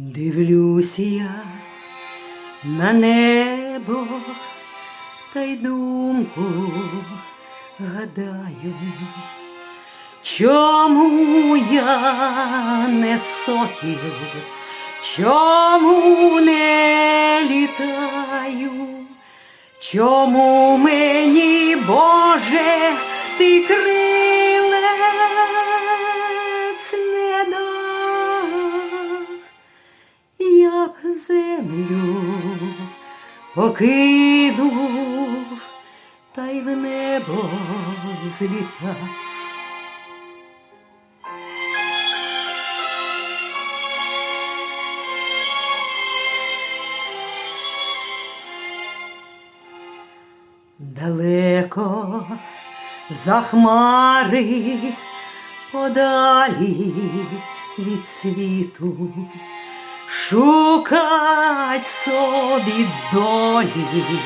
Дивлюсь я на небо та й думку гадаю, чому я не сокіл, чому не літаю, чому мені, Боже, ти крилець землю покинув, та й в небо злітав. Далеко за хмари подалі від світу, шукать собі долі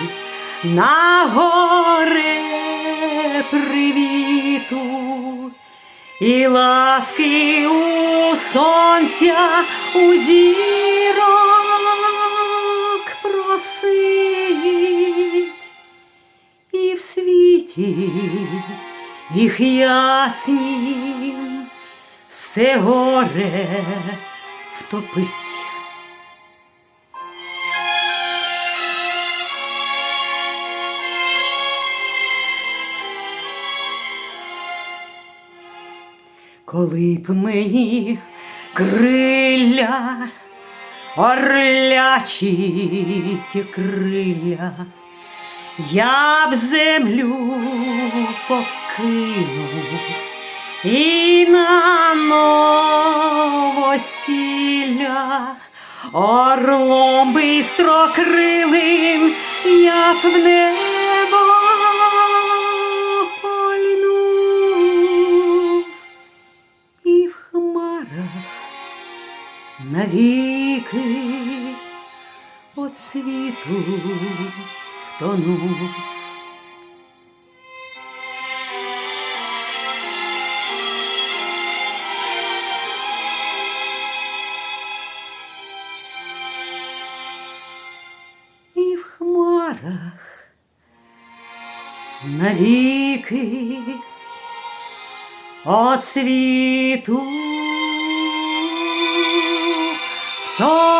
на горе привіту і ласки у сонця у зірок просить і в світі їх яснім все горе втопить. Коли б мені крилля, орлячі ті крилля, я б землю покинув і на новосілля орлом бистрокрилим я б в небо навіки от світу втонув. І в хмарах навіки от світу втонув.